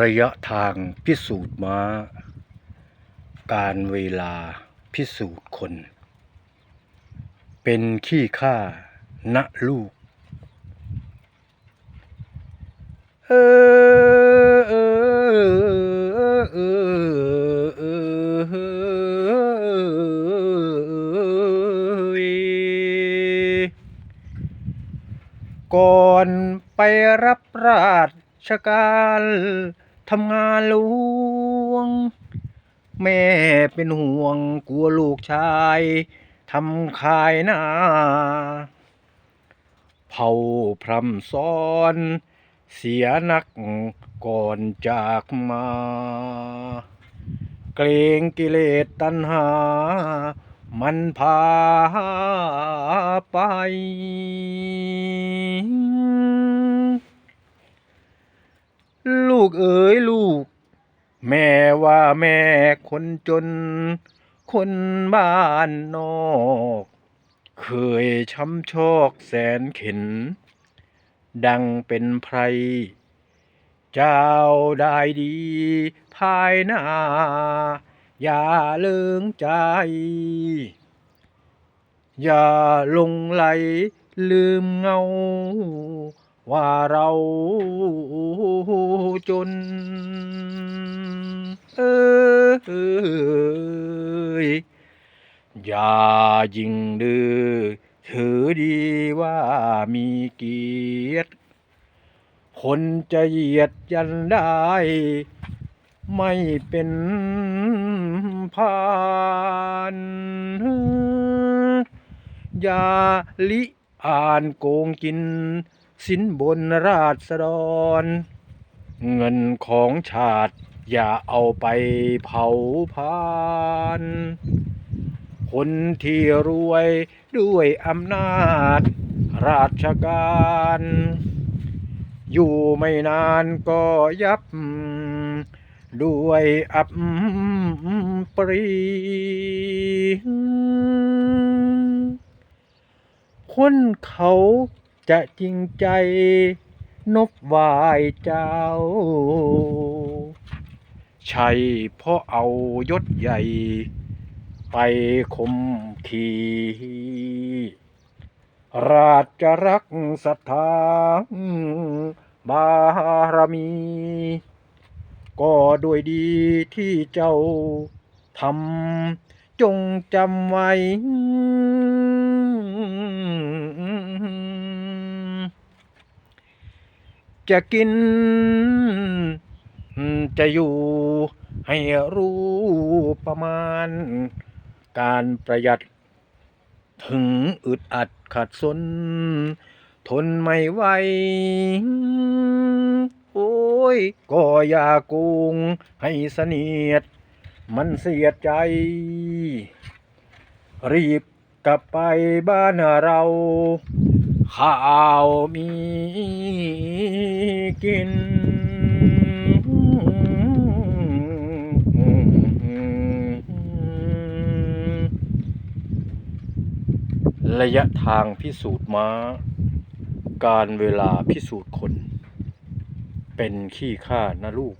ระยะทางพิสูจน์ม้า การเวลาพิสูจน์คน เป็นขี้ข้าณลูก เออเออเออเออก่อนไปรับราช ชการทำงานหลวง แม่เป็นห่วงกลัวลูกชายทำขายนาเผาพรำซ้อน เสียนักก่อนจากมา เกรงกิเลสตัณหา มันพาไป ลู กเอ๋ยลูก แม่ว่าแม่คนจน คนบ้านนอก เคยช้ำชอกแสนเข็น ดังเป็นไพร เจ้าได้ดีภายหน้า อย่าเลิงใจ อย่าลงไหลลืมเงา ว่าเราจนเอยอย่ายิงดื้อถือดีว่ามีเกียรติ คนจะเหยียดยันได้ ไม่เป็นพานอย่าลิอ่านโกงกิน สินบนราษฎร เงินของชาติ อย่าเอาไปเผาพานคนที่รวยด้วยอำนาจ ราชการ อยู่ไม่นานก็ยับ ด้วยอับปรีคนเขา จะจริงใจนบวายเจ้า ใช่เพราะเอายศใหญ่ ไปคมขีราชรักศรัทธาบารมี ก็ด้วยดีที่เจ้าทำจงจำไว้ จะกิน จะอยู่ให้รู้ประมาณ การประหยัด ถึงอึดอัดขัดสน ทนไม่ไหวโอ้ย ก็อย่าโกงให้เสนียด มันเสียใจ รีบกลับไปบ้านเรา ข้าวมีกิน ระยะทางพิสูจน์ม้า การเวลาพิสูจน์คน เป็นขี้ข้านะลูก